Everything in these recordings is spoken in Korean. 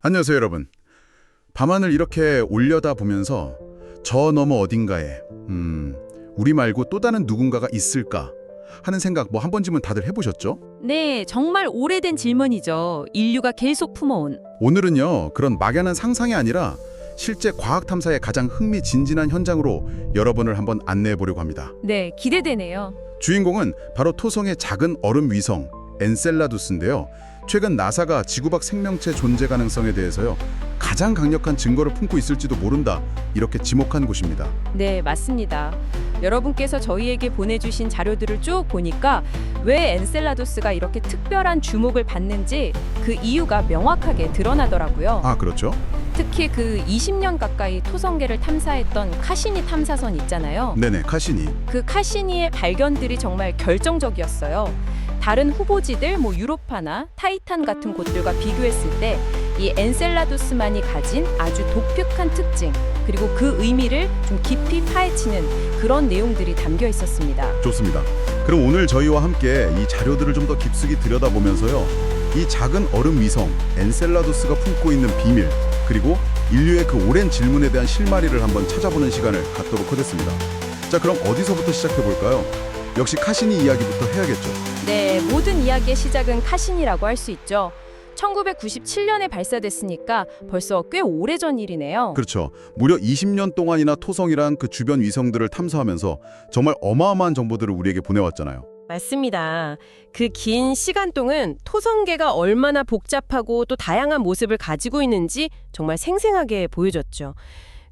안녕하세요, 여러분. 밤하늘 이렇게 올려다 보면서 저 너머 어딘가에 음, 우리 말고 또 다른 누군가가 있을까 하는 생각 뭐 한 번쯤은 다들 해보셨죠? 네, 정말 오래된 질문이죠. 인류가 계속 품어온. 오늘은요 그런 막연한 상상이 아니라 실제 과학 탐사의 가장 흥미진진한 현장으로 여러분을 한번 안내해 보려고 합니다. 네, 기대되네요. 주인공은 바로 토성의 작은 얼음 위성 엔셀라두스인데요. 최근 나사가 지구 밖 생명체 존재 가능성에 대해서요 가장 강력한 증거를 품고 있을지도 모른다 이렇게 지목한 곳입니다. 네, 맞습니다. 여러분께서 저희에게 보내주신 자료들을 쭉 보니까 왜 엔셀라두스가 이렇게 특별한 주목을 받는지 그 이유가 명확하게 드러나더라고요. 아 그렇죠? 특히 그 20년 가까이 토성계를 탐사했던 카시니 탐사선 있잖아요. 네네 카시니. 그 카시니의 발견들이 정말 결정적이었어요. 다른 후보지들 뭐 유로파나 타이탄 같은 곳들과 비교했을 때 이 엔셀라두스만이 가진 아주 독특한 특징 그리고 그 의미를 좀 깊이 파헤치는 그런 내용들이 담겨 있었습니다. 좋습니다. 그럼 오늘 저희와 함께 이 자료들을 좀 더 깊숙이 들여다보면서요. 이 작은 얼음 위성 엔셀라두스가 품고 있는 비밀 그리고 인류의 그 오랜 질문에 대한 실마리를 한번 찾아보는 시간을 갖도록 하겠습니다. 자, 그럼 어디서부터 시작해 볼까요? 역시 카시니 이야기부터 해야겠죠. 네, 모든 이야기의 시작은 카신이라고 할 수 있죠. 1997년에 발사됐으니까 벌써 꽤 오래전 일이네요. 그렇죠. 무려 20년 동안이나 토성이란 그 주변 위성들을 탐사하면서 정말 어마어마한 정보들을 우리에게 보내왔잖아요. 맞습니다. 그 긴 시간 동안 토성계가 얼마나 복잡하고 또 다양한 모습을 가지고 있는지 정말 생생하게 보여줬죠.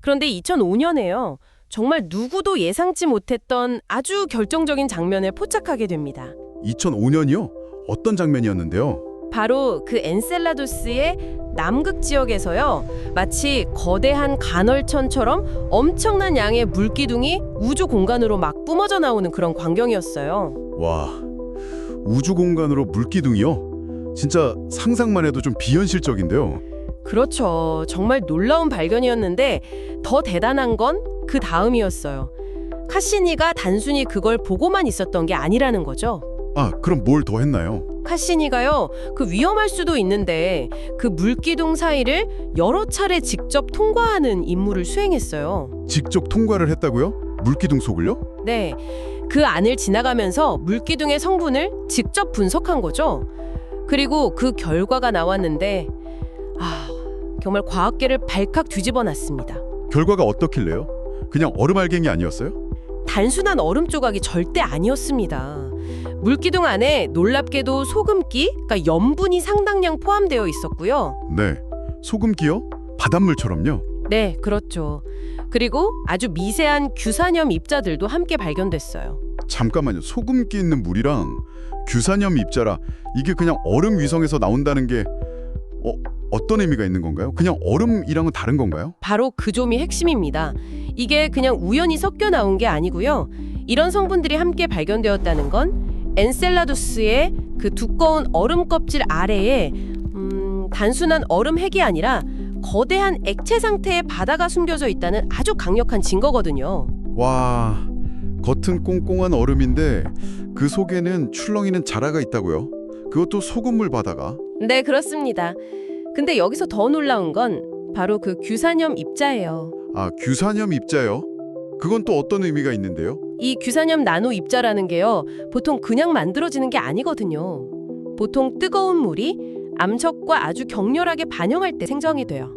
그런데 2005년에요. 정말 누구도 예상치 못했던 아주 결정적인 장면을 포착하게 됩니다. 2005년이요? 어떤 장면이었는데요? 바로 그 엔셀라두스의 남극 지역에서요. 마치 거대한 간헐천처럼 엄청난 양의 물기둥이 우주 공간으로 막 뿜어져 나오는 그런 광경이었어요. 와, 우주 공간으로 물기둥이요? 진짜 상상만 해도 좀 비현실적인데요. 그렇죠. 정말 놀라운 발견이었는데 더 대단한 건 그 다음이었어요. 카시니가 단순히 그걸 보고만 있었던 게 아니라는 거죠. 아, 그럼 뭘 더 했나요? 카시니가요, 그 위험할 수도 있는데 그 물기둥 사이를 여러 차례 직접 통과하는 임무를 수행했어요. 직접 통과를 했다고요? 물기둥 속을요? 네, 그 안을 지나가면서 물기둥의 성분을 직접 분석한 거죠. 그리고 그 결과가 나왔는데, 아, 정말 과학계를 발칵 뒤집어 놨습니다. 결과가 어떻길래요? 그냥 얼음 알갱이 아니었어요? 단순한 얼음 조각이 절대 아니었습니다. 물기둥 안에 놀랍게도 소금기, 그러니까 염분이 상당량 포함되어 있었고요. 네. 소금기요? 바닷물처럼요? 네, 그렇죠. 그리고 아주 미세한 규산염 입자들도 함께 발견됐어요. 잠깐만요. 소금기 있는 물이랑 규산염 입자라 이게 그냥 얼음 위성에서 나온다는 게 어, 어떤 의미가 있는 건가요? 그냥 얼음이랑은 다른 건가요? 바로 그 점이 핵심입니다. 이게 그냥 우연히 섞여 나온 게 아니고요. 이런 성분들이 함께 발견되었다는 건 엔셀라두스의 그 두꺼운 얼음 껍질 아래에 음, 단순한 얼음 핵이 아니라 거대한 액체 상태의 바다가 숨겨져 있다는 아주 강력한 증거거든요. 와, 겉은 꽁꽁한 얼음인데 그 속에는 출렁이는 자라가 있다고요? 그것도 소금물 바다가? 네, 그렇습니다. 근데 여기서 더 놀라운 건 바로 그 규산염 입자예요. 아, 규산염 입자요? 그건 또 어떤 의미가 있는데요? 이 규산염 나노 입자라는 게요. 보통 그냥 만들어지는 게 아니거든요. 보통 뜨거운 물이 암석과 아주 격렬하게 반영할 때 생성이 돼요.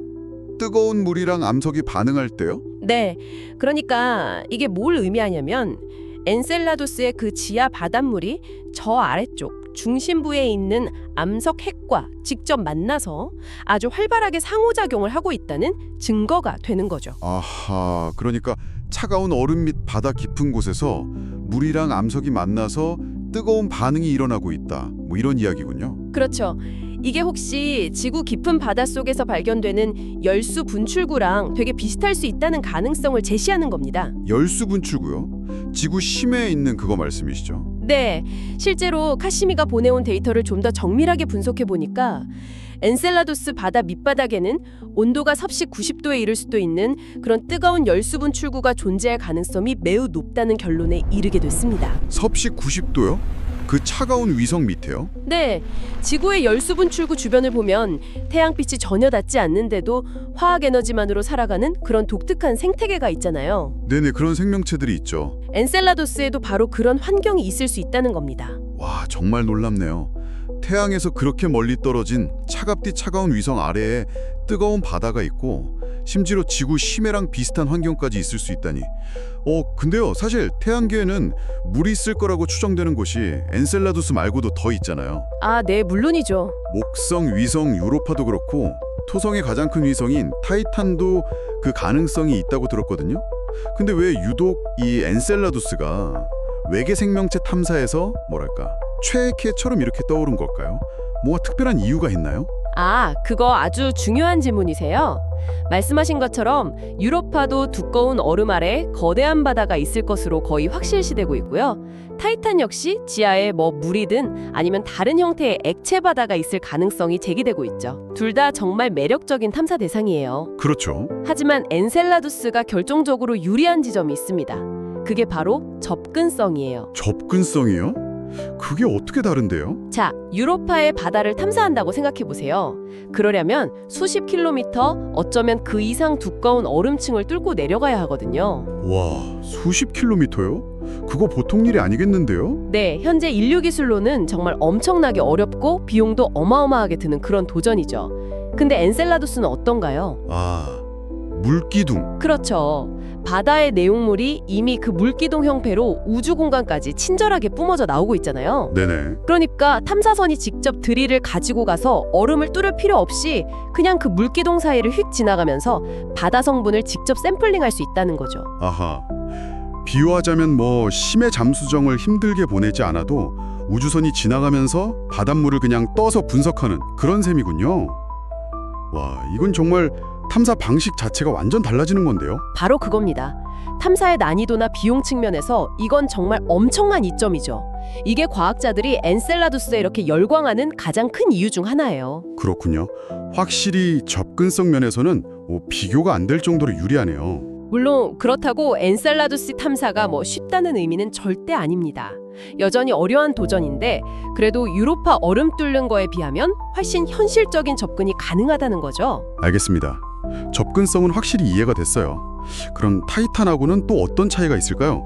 뜨거운 물이랑 암석이 반응할 때요? 네. 그러니까 이게 뭘 의미하냐면 엔셀라두스의 그 지하 바닷물이 저 아래쪽 중심부에 있는 암석 핵과 직접 만나서 아주 활발하게 상호작용을 하고 있다는 증거가 되는 거죠. 아하, 그러니까 차가운 얼음 밑 바다 깊은 곳에서 물이랑 암석이 만나서 뜨거운 반응이 일어나고 있다. 뭐 이런 이야기군요. 그렇죠. 이게 혹시 지구 깊은 바닷속에서 발견되는 열수 분출구랑 되게 비슷할 수 있다는 가능성을 제시하는 겁니다. 열수 분출구요? 지구 심해에 있는 그거 말씀이시죠? 네, 실제로 카시미가 보내온 데이터를 좀 더 정밀하게 분석해 보니까 엔셀라두스 바다 밑바닥에는 온도가 섭씨 90도에 이를 수도 있는 그런 뜨거운 열수 분 출구가 존재할 가능성이 매우 높다는 결론에 이르게 됐습니다. 섭씨 90도요? 그 차가운 위성 밑에요? 네, 지구의 열수분 출구 주변을 보면 태양빛이 전혀 닿지 않는데도 화학 에너지만으로 살아가는 그런 독특한 생태계가 있잖아요. 네네 그런 생명체들이 있죠. 엔셀라도스에도 바로 그런 환경이 있을 수 있다는 겁니다. 와 정말 놀랍네요. 태양에서 그렇게 멀리 떨어진 차갑디 차가운 위성 아래에 뜨거운 바다가 있고 심지어 지구 심해랑 비슷한 환경까지 있을 수 있다니. 어 근데요 사실 태양계에는 물이 있을 거라고 추정되는 곳이 엔셀라두스 말고도 더 있잖아요. 아, 네, 물론이죠. 목성, 위성, 유로파도 그렇고 토성의 가장 큰 위성인 타이탄도 그 가능성이 있다고 들었거든요. 근데 왜 유독 이 엔셀라두스가 외계 생명체 탐사에서 뭐랄까 최애캐처럼 이렇게 떠오른 걸까요? 뭐가 특별한 이유가 있나요? 아, 그거 아주 중요한 질문이세요. 말씀하신 것처럼 유로파도 두꺼운 얼음 아래 거대한 바다가 있을 것으로 거의 확실시되고 있고요. 타이탄 역시 지하에 뭐 물이든 아니면 다른 형태의 액체 바다가 있을 가능성이 제기되고 있죠. 둘 다 정말 매력적인 탐사 대상이에요. 그렇죠. 하지만 엔셀라두스가 결정적으로 유리한 지점이 있습니다. 그게 바로 접근성이에요. 접근성이요? 그게 어떻게 다른데요? 자, 유로파의 바다를 탐사한다고 생각해 보세요. 그러려면 수십 킬로미터, 어쩌면 그 이상 두꺼운 얼음층을 뚫고 내려가야 하거든요. 와, 수십 킬로미터요? 그거 보통 일이 아니겠는데요? 네, 현재 인류 기술로는 정말 엄청나게 어렵고 비용도 어마어마하게 드는 그런 도전이죠. 근데 엔셀라두스는 어떤가요? 아, 물기둥. 그렇죠. 바다의 내용물이 이미 그 물기둥 형태로 우주 공간까지 친절하게 뿜어져 나오고 있잖아요. 네네. 그러니까 탐사선이 직접 드릴을 가지고 가서 얼음을 뚫을 필요 없이 그냥 그 물기둥 사이를 휙 지나가면서 바다 성분을 직접 샘플링할 수 있다는 거죠. 아하. 비유하자면 뭐 심해 잠수정을 힘들게 보내지 않아도 우주선이 지나가면서 바닷물을 그냥 떠서 분석하는 그런 셈이군요. 와, 이건 정말 탐사 방식 자체가 완전 달라지는 건데요. 바로 그겁니다. 탐사의 난이도나 비용 측면에서 이건 정말 엄청난 이점이죠. 이게 과학자들이 엔셀라두스에 이렇게 열광하는 가장 큰 이유 중 하나예요. 그렇군요. 확실히 접근성 면에서는 어, 비교가 안 될 정도로 유리하네요. 물론 그렇다고 엔셀라두스 탐사가 뭐 쉽다는 의미는 절대 아닙니다. 여전히 어려운 도전인데 그래도 유로파 얼음 뚫는 거에 비하면 훨씬 현실적인 접근이 가능하다는 거죠. 알겠습니다. 접근성은 확실히 이해가 됐어요. 그럼 타이탄하고는 또 어떤 차이가 있을까요?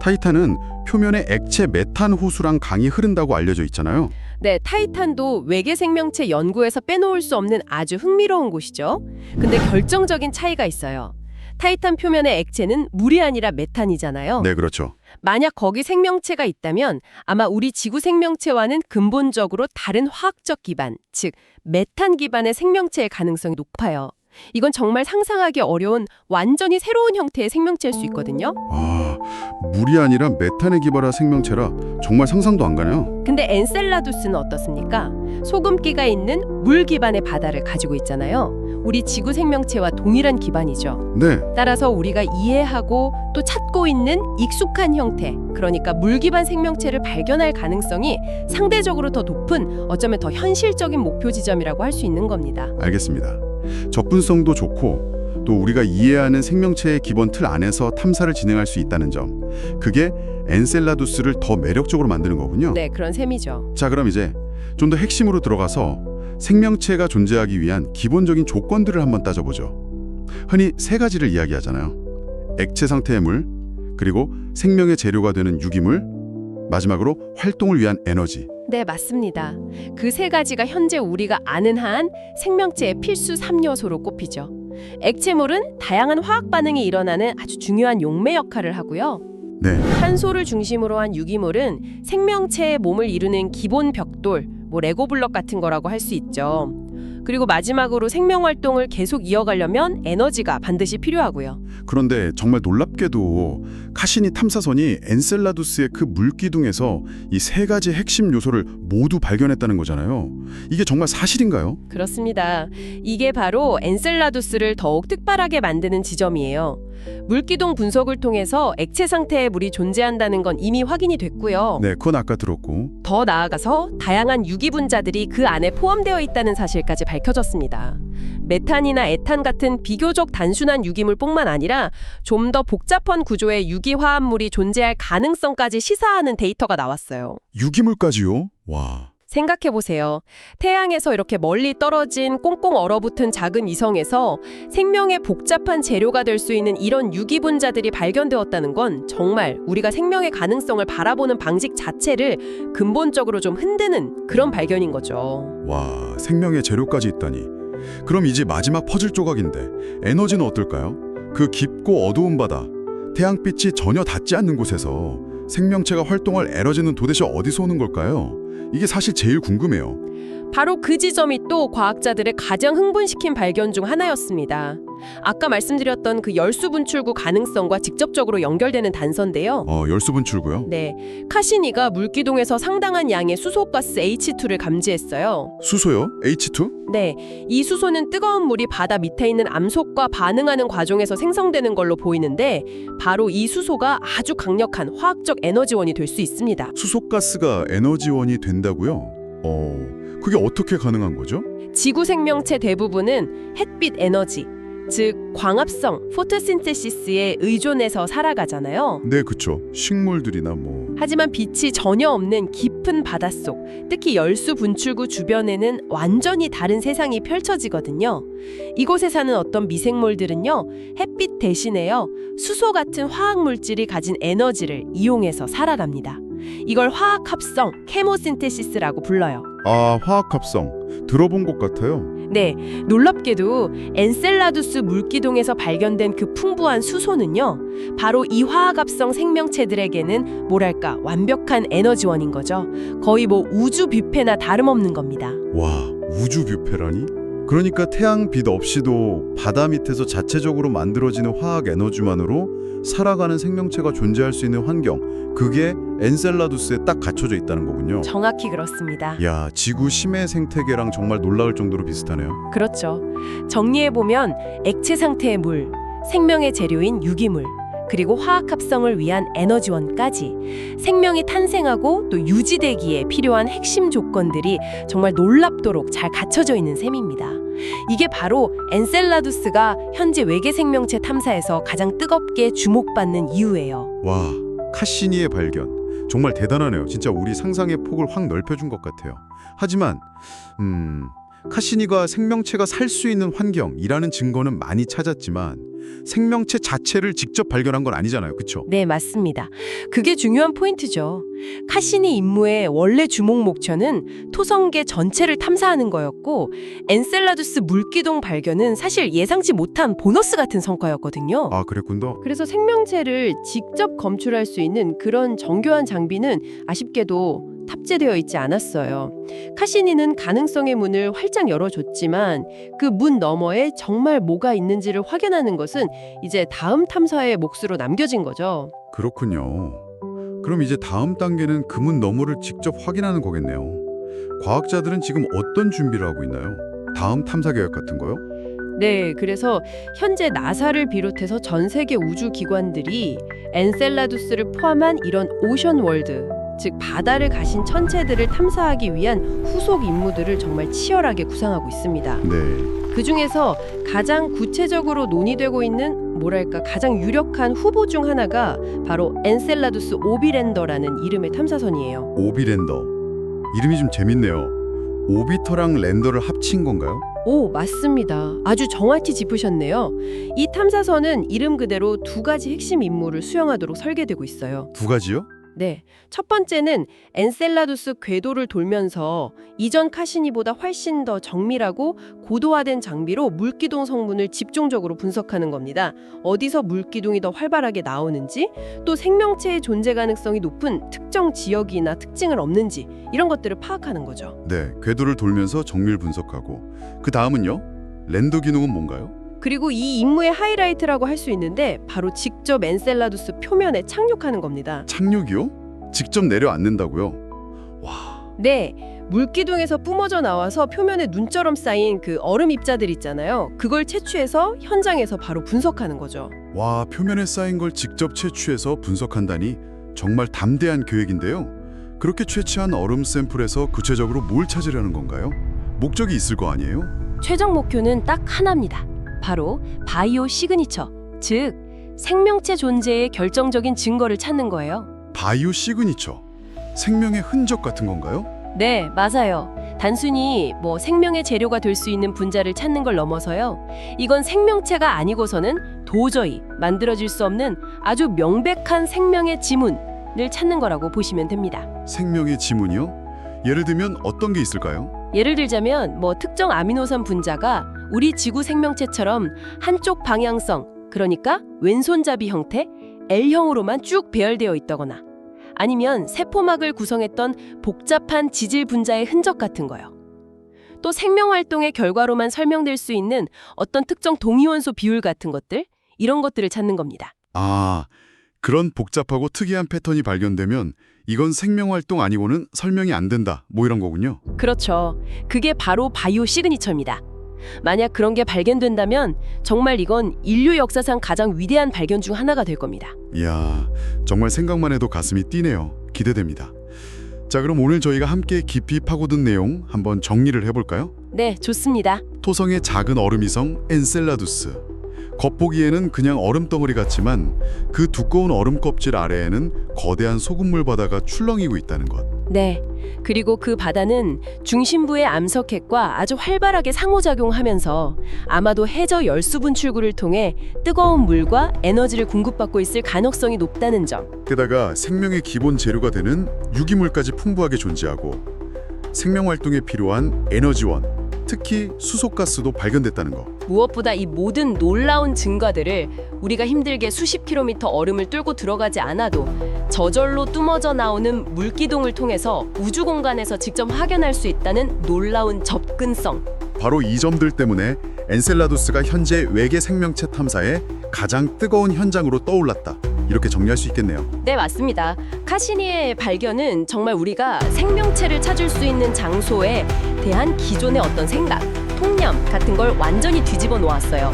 타이탄은 표면에 액체 메탄 호수랑 강이 흐른다고 알려져 있잖아요. 네, 타이탄도 외계 생명체 연구에서 빼놓을 수 없는 아주 흥미로운 곳이죠. 근데 결정적인 차이가 있어요. 타이탄 표면의 액체는 물이 아니라 메탄이잖아요. 네, 그렇죠. 만약 거기 생명체가 있다면 아마 우리 지구 생명체와는 근본적으로 다른 화학적 기반, 즉 메탄 기반의 생명체의 가능성이 높아요. 이건 정말 상상하기 어려운 완전히 새로운 형태의 생명체일 수 있거든요. 아, 물이 아니라 메탄에 기발한 생명체라 정말 상상도 안 가네요. 근데 엔셀라두스는 어떻습니까? 소금기가 있는 물 기반의 바다를 가지고 있잖아요. 우리 지구 생명체와 동일한 기반이죠. 네, 따라서 우리가 이해하고 또 찾고 있는 익숙한 형태, 그러니까 물 기반 생명체를 발견할 가능성이 상대적으로 더 높은 어쩌면 더 현실적인 목표 지점이라고 할 수 있는 겁니다. 알겠습니다. 접근성도 좋고 또 우리가 이해하는 생명체의 기본 틀 안에서 탐사를 진행할 수 있다는 점. 그게 엔셀라두스를 더 매력적으로 만드는 거군요. 네, 그런 셈이죠. 자, 그럼 이제 좀 더 핵심으로 들어가서 생명체가 존재하기 위한 기본적인 조건들을 한번 따져보죠. 흔히 세 가지를 이야기하잖아요. 액체 상태의 물, 그리고 생명의 재료가 되는 유기물, 마지막으로 활동을 위한 에너지. 네, 맞습니다. 그 세 가지가 현재 우리가 아는 한 생명체의 필수 3요소로 꼽히죠. 액체물은 다양한 화학 반응이 일어나는 아주 중요한 용매 역할을 하고요. 네, 탄소를 중심으로 한 유기물은 생명체의 몸을 이루는 기본 벽돌, 뭐 레고 블럭 같은 거라고 할 수 있죠. 그리고 마지막으로 생명 활동을 계속 이어가려면 에너지가 반드시 필요하고요. 그런데 정말 놀랍게도 카시니 탐사선이 엔셀라두스의 그 물기둥에서 이 세 가지 핵심 요소를 모두 발견했다는 거잖아요. 이게 정말 사실인가요? 그렇습니다. 이게 바로 엔셀라두스를 더욱 특별하게 만드는 지점이에요. 물기둥 분석을 통해서 액체 상태의 물이 존재한다는 건 이미 확인이 됐고요. 네, 그건 아까 들었고. 더 나아가서 다양한 유기 분자들이 그 안에 포함되어 있다는 사실까지 밝혀졌습니다. 메탄이나 에탄 같은 비교적 단순한 유기물뿐만 아니라 좀 더 복잡한 구조의 유기화합물이 존재할 가능성까지 시사하는 데이터가 나왔어요. 유기물까지요? 와. 생각해 보세요. 태양에서 이렇게 멀리 떨어진 꽁꽁 얼어붙은 작은 위성에서 생명의 복잡한 재료가 될 수 있는 이런 유기 분자들이 발견되었다는 건 정말 우리가 생명의 가능성을 바라보는 방식 자체를 근본적으로 좀 흔드는 그런 발견인 거죠. 와, 생명의 재료까지 있다니. 그럼 이제 마지막 퍼즐 조각인데 에너지는 어떨까요? 그 깊고 어두운 바다, 태양빛이 전혀 닿지 않는 곳에서 생명체가 활동할 에너지는 도대체 어디서 오는 걸까요? 이게 사실 제일 궁금해요. 바로 그 지점이 또 과학자들을 가장 흥분시킨 발견 중 하나였습니다. 아까 말씀드렸던 그 열수 분출구 가능성과 직접적으로 연결되는 단서인데요. 어, 열수 분출구요? 네, 카시니가 물기둥에서 상당한 양의 수소가스 H2를 감지했어요. 수소요? H2? 네, 이 수소는 뜨거운 물이 바다 밑에 있는 암석과 반응하는 과정에서 생성되는 걸로 보이는데 바로 이 수소가 아주 강력한 화학적 에너지원이 될 수 있습니다. 수소가스가 에너지원이 된다고요? 어, 그게 어떻게 가능한 거죠? 지구 생명체 대부분은 햇빛 에너지, 즉 광합성 포토신테시스에 의존해서 살아가잖아요. 네, 그쵸. 식물들이나 뭐 하지만 빛이 전혀 없는 깊은 바닷속, 특히 열수 분출구 주변에는 완전히 다른 세상이 펼쳐지거든요. 이곳에 사는 어떤 미생물들은요, 햇빛 대신에요, 수소 같은 화학 물질이 가진 에너지를 이용해서 살아갑니다. 이걸 화학 합성, 케모신테시스라고 불러요. 아, 화학합성. 들어본 것 같아요. 네, 놀랍게도 엔셀라두스 물기둥에서 발견된 그 풍부한 수소는요, 바로 이 화학합성 생명체들에게는 뭐랄까 완벽한 에너지원인 거죠. 거의 뭐 우주 뷔페나 다름없는 겁니다. 와, 우주 뷔페라니? 그러니까 태양 빛 없이도 바다 밑에서 자체적으로 만들어지는 화학 에너지만으로 살아가는 생명체가 존재할 수 있는 환경, 그게 엔셀라두스에 딱 갖춰져 있다는 거군요. 정확히 그렇습니다. 야, 지구 심해 생태계랑 정말 놀라울 정도로 비슷하네요. 그렇죠. 정리해 보면 액체 상태의 물, 생명의 재료인 유기물, 그리고 화학 합성을 위한 에너지원까지 생명이 탄생하고 또 유지되기에 필요한 핵심 조건들이 정말 놀랍도록 잘 갖춰져 있는 셈입니다. 이게 바로 엔셀라두스가 현재 외계 생명체 탐사에서 가장 뜨겁게 주목받는 이유예요. 와, 카시니의 발견. 정말 대단하네요. 진짜 우리 상상의 폭을 확 넓혀준 것 같아요. 하지만, 음, 카시니가 생명체가 살 수 있는 환경이라는 증거는 많이 찾았지만 생명체 자체를 직접 발견한 건 아니잖아요. 그쵸? 네, 맞습니다. 그게 중요한 포인트죠. 카시니 임무의 원래 주목 목표는 토성계 전체를 탐사하는 거였고 엔셀라두스 물기둥 발견은 사실 예상치 못한 보너스 같은 성과였거든요. 아, 그랬군요. 그래서 생명체를 직접 검출할 수 있는 그런 정교한 장비는 아쉽게도 탑재되어 있지 않았어요. 카시니는 가능성의 문을 활짝 열어줬지만 그 문 너머에 정말 뭐가 있는지를 확인하는 것은 이제 다음 탐사의 몫으로 남겨진 거죠. 그렇군요. 그럼 이제 다음 단계는 그 문 너머를 직접 확인하는 거겠네요. 과학자들은 지금 어떤 준비를 하고 있나요? 다음 탐사 계획 같은 거요? 네, 그래서 현재 나사를 비롯해서 전 세계 우주 기관들이 엔셀라두스를 포함한 이런 오션 월드, 즉 바다를 가신 천체들을 탐사하기 위한 후속 임무들을 정말 치열하게 구상하고 있습니다. 네. 그 중에서 가장 구체적으로 논의되고 있는 뭐랄까 가장 유력한 후보 중 하나가 바로 엔셀라두스 오비랜더라는 이름의 탐사선이에요. 오비랜더. 이름이 좀 재밌네요. 오비터랑 랜더를 합친 건가요? 오, 맞습니다. 아주 정확히 짚으셨네요. 이 탐사선은 이름 그대로 두 가지 핵심 임무를 수행하도록 설계되고 있어요. 두 가지요? 네. 첫 번째는 엔셀라두스 궤도를 돌면서 이전 카시니보다 훨씬 더 정밀하고 고도화된 장비로 물기둥 성분을 집중적으로 분석하는 겁니다. 어디서 물기둥이 더 활발하게 나오는지, 또 생명체의 존재 가능성이 높은 특정 지역이나 특징을 없는지 이런 것들을 파악하는 거죠. 네. 궤도를 돌면서 정밀 분석하고 그 다음은요? 랜더 기능은 뭔가요? 그리고 이 임무의 하이라이트라고 할 수 있는데 바로 직접 엔셀라두스 표면에 착륙하는 겁니다. 착륙이요? 직접 내려앉는다고요? 와, 네, 물기둥에서 뿜어져 나와서 표면에 눈처럼 쌓인 그 얼음 입자들 있잖아요. 그걸 채취해서 현장에서 바로 분석하는 거죠. 와 표면에 쌓인 걸 직접 채취해서 분석한다니 정말 담대한 계획인데요. 그렇게 채취한 얼음 샘플에서 구체적으로 뭘 찾으려는 건가요? 목적이 있을 거 아니에요? 최종 목표는 딱 하나입니다. 바로 바이오 시그니처, 즉 생명체 존재의 결정적인 증거를 찾는 거예요. 바이오 시그니처. 생명의 흔적 같은 건가요? 네, 맞아요. 단순히 뭐 생명의 재료가 될 수 있는 분자를 찾는 걸 넘어서요. 이건 생명체가 아니고서는 도저히 만들어질 수 없는 아주 명백한 생명의 지문을 찾는 거라고 보시면 됩니다. 생명의 지문이요? 예를 들면 어떤 게 있을까요? 예를 들자면 뭐 특정 아미노산 분자가 우리 지구 생명체처럼 한쪽 방향성, 그러니까 왼손잡이 형태 L형으로만 쭉 배열되어 있다거나 아니면 세포막을 구성했던 복잡한 지질 분자의 흔적 같은 거요. 또 생명 활동의 결과로만 설명될 수 있는 어떤 특정 동위원소 비율 같은 것들 이런 것들을 찾는 겁니다. 아, 그런 복잡하고 특이한 패턴이 발견되면 이건 생명 활동 아니고는 설명이 안 된다. 뭐 이런 거군요. 그렇죠. 그게 바로 바이오 시그니처입니다. 만약 그런 게 발견된다면 정말 이건 인류 역사상 가장 위대한 발견 중 하나가 될 겁니다. 이야, 정말 생각만 해도 가슴이 뛰네요. 기대됩니다. 자, 그럼 오늘 저희가 함께 깊이 파고든 내용 한번 정리를 해볼까요? 네, 좋습니다. 토성의 작은 얼음이성 엔셀라두스. 겉보기에는 그냥 얼음 덩어리 같지만 그 두꺼운 얼음 껍질 아래에는 거대한 소금물 바다가 출렁이고 있다는 것. 네. 그리고 그 바다는 중심부의 암석핵과 아주 활발하게 상호작용하면서 아마도 해저 열수 분출구를 통해 뜨거운 물과 에너지를 공급받고 있을 가능성이 높다는 점. 게다가 생명의 기본 재료가 되는 유기물까지 풍부하게 존재하고 생명 활동에 필요한 에너지원, 특히 수소가스도 발견됐다는 것. 무엇보다 이 모든 놀라운 증거들을 우리가 힘들게 수십 킬로미터 얼음을 뚫고 들어가지 않아도 저절로 뿜어져 나오는 물기둥을 통해서 우주 공간에서 직접 확연할 수 있다는 놀라운 접근성. 바로 이 점들 때문에 엔셀라두스가 현재 외계 생명체 탐사의 가장 뜨거운 현장으로 떠올랐다. 이렇게 정리할 수 있겠네요. 네, 맞습니다. 카시니의 발견은 정말 우리가 생명체를 찾을 수 있는 장소에 대한 기존의 어떤 생각, 통념 같은 걸 완전히 뒤집어 놓았어요.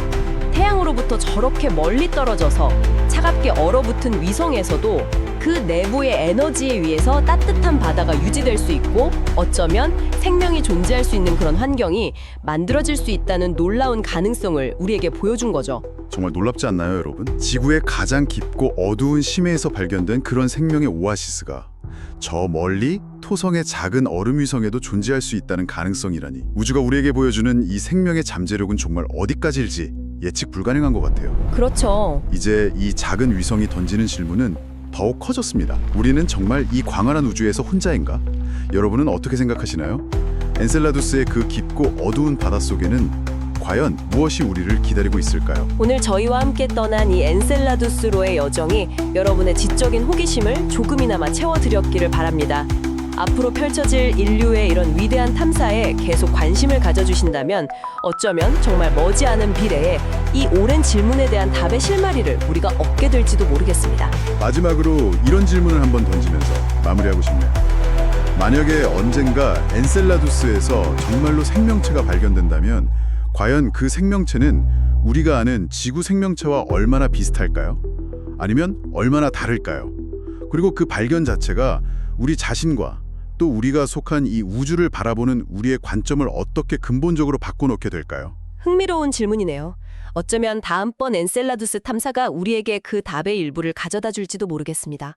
태양으로부터 저렇게 멀리 떨어져서 차갑게 얼어붙은 위성에서도 그 내부의 에너지에 의해서 따뜻한 바다가 유지될 수 있고 어쩌면 생명이 존재할 수 있는 그런 환경이 만들어질 수 있다는 놀라운 가능성을 우리에게 보여준 거죠. 정말 놀랍지 않나요, 여러분? 지구의 가장 깊고 어두운 심해에서 발견된 그런 생명의 오아시스가 저 멀리 토성의 작은 얼음 위성에도 존재할 수 있다는 가능성이라니. 우주가 우리에게 보여주는 이 생명의 잠재력은 정말 어디까지일지 예측 불가능한 것 같아요. 그렇죠. 이제 이 작은 위성이 던지는 질문은 더욱 커졌습니다. 우리는 정말 이 광활한 우주에서 혼자인가? 여러분은 어떻게 생각하시나요? 엔셀라두스의 그 깊고 어두운 바닷 속에는 과연 무엇이 우리를 기다리고 있을까요? 오늘 저희와 함께 떠난 이 엔셀라두스로의 여정이 여러분의 지적인 호기심을 조금이나마 채워드렸기를 바랍니다. 앞으로 펼쳐질 인류의 이런 위대한 탐사에 계속 관심을 가져주신다면 어쩌면 정말 머지않은 미래에 이 오랜 질문에 대한 답의 실마리를 우리가 얻게 될지도 모르겠습니다. 마지막으로 이런 질문을 한번 던지면서 마무리하고 싶네요. 만약에 언젠가 엔셀라두스에서 정말로 생명체가 발견된다면 과연 그 생명체는 우리가 아는 지구 생명체와 얼마나 비슷할까요? 아니면 얼마나 다를까요? 그리고 그 발견 자체가 우리 자신과 또 우리가 속한 이 우주를 바라보는 우리의 관점을 어떻게 근본적으로 바꿔놓게 될까요? 흥미로운 질문이네요. 어쩌면 다음번 엔셀라두스 탐사가 우리에게 그 답의 일부를 가져다 줄지도 모르겠습니다.